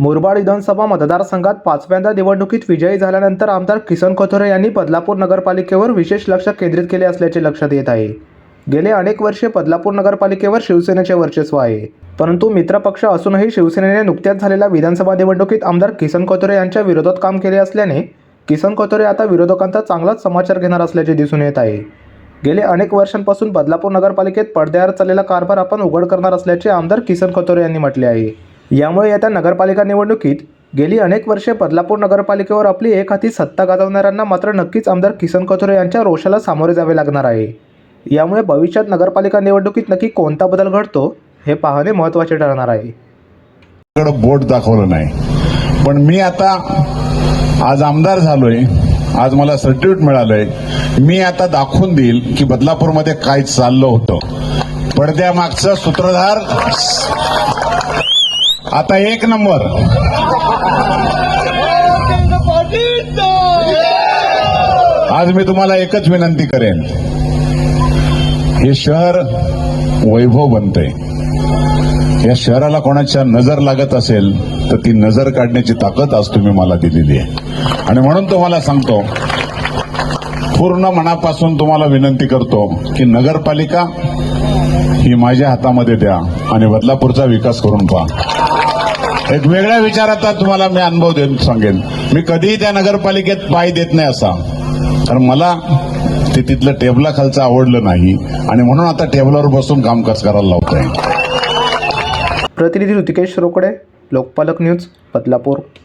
मुरबाड विधानसभा मतदारसंघात पाचव्यांदा निवडणुकीत विजयी झाल्यानंतर आमदार किसन कोथोरे यांनी बदलापूर नगरपालिकेवर विशेष लक्ष केंद्रित केले असल्याचे लक्षात येत आहे. गेले अनेक वर्षे बदलापूर नगरपालिकेवर शिवसेनेचे वर्चस्व आहे. परंतु मित्रपक्ष असूनही शिवसेनेने नुकत्याच झालेल्या विधानसभा निवडणुकीत आमदार किसन कोथोरे यांच्या विरोधात काम केले असल्याने किसन खोथोरे आता विरोधकांचा चांगलाच समाचार घेणार असल्याचे दिसून येत आहे. गेले अनेक वर्षांपासून बदलापूर नगरपालिकेत पडद्यावर चाललेला कारभार आपण उघड करणार असल्याचे आमदार किसन कोथोरे यांनी म्हटले आहे. यामुळे येत्या नगरपालिका निवडणुकीत गेली अनेक वर्षे बदलापूर नगरपालिकेवर आपली एक हाती सत्ता गाजवणाऱ्यांना मात्र नक्कीच आमदार किसन कथोरे यांच्या रोषाला सामोरे जावे लागणार आहे. यामुळे भविष्यात नगरपालिका निवडणुकीत नक्की कोणता बदल घडतो हे पाहणे महत्त्वाचे ठरणार आहे. बोट दाखवलं नाही. पण मी आता आज आमदार झालोय आज मला सर्टिफिकेट मिळालंय. मी आता दाखवून देईल की बदलापूरमध्ये काय चाललं होतं. पडद्यामागचं सूत्रधार आता एक नंबर. आज मी तुम्हाला एकच विनंती करेन. हे शहर वैभव बनतंय. या शहराला कोणाच्या नजर लागत असेल तर ती नजर काढण्याची ताकद आज तुम्ही मला दिलेली आहे. आणि म्हणून तुम्हाला सांगतो पूर्ण मनापासून तुम्हाला विनंती करतो की नगरपालिका ही माझ्या हातामध्ये द्या आणि बदलापूरचा विकास करून पहा. एक वेगळ्या विचाराचा तुम्हाला मी अनुभव देऊन सांगेन. मी कधीही त्या नगरपालिकेत पाय देत नाही असा. कारण मला ते तिथलं टेबलाखालचं आवडलं नाही. आणि म्हणून आता टेबलावर बसून कामकाज करायला लावतोय. प्रतिनिधी ऋतिकेश रोकडे लोकपालक न्यूज बदलापूर.